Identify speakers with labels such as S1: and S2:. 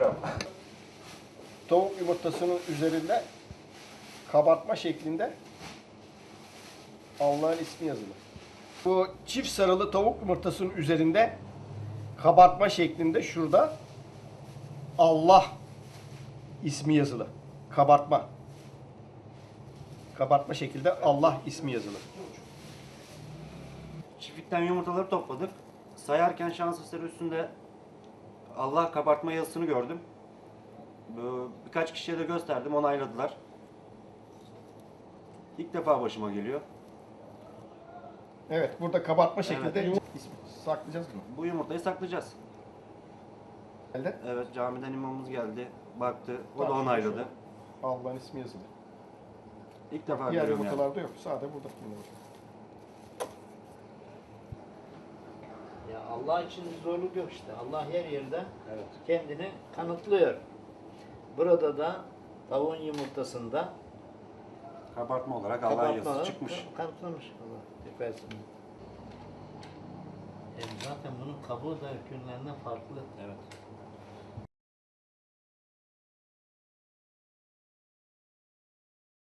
S1: Abi.
S2: Tavuk yumurtasının üzerinde kabartma şeklinde Allah'ın ismi yazılı. Bu çift sarılı tavuk yumurtasının üzerinde kabartma şeklinde şurada Allah ismi yazılı. Kabartma. Kabartma şekilde Allah ismi yazılı.
S3: Çiftlikten yumurtaları topladık. Sayarken şans eseri üstünde Allah kabartma yazısını gördüm. Bu- Birkaç kişiye de gösterdim, onayladılar. İlk defa başıma geliyor.
S2: Evet burada kabartma şeklinde
S3: Evet.
S2: Saklayacağız bunu.
S3: Bu yumurtayı saklayacağız.
S2: Elde.
S3: Evet, camiden imamımız geldi, baktı, o da
S2: Tamam,
S3: onayladı.
S2: Allah'ın ismi yazılı.
S3: İlk defa
S2: Diğer
S3: görüyorum yani.
S2: yumurtalarda yok. Sadece burada.
S4: Ya Allah için zorluk yok işte. Allah her yerde
S3: Evet.
S4: kendini kanıtlıyor. Burada da tavuğun yumurtasında
S3: Kabartma olarak Allah
S4: kabartma
S3: yazısı
S4: olarak
S3: çıkmış.
S4: kan- kanıtlamış Allah efendisini. E zaten bunun kabuğu da öbürlerinden farklı.
S3: Evet.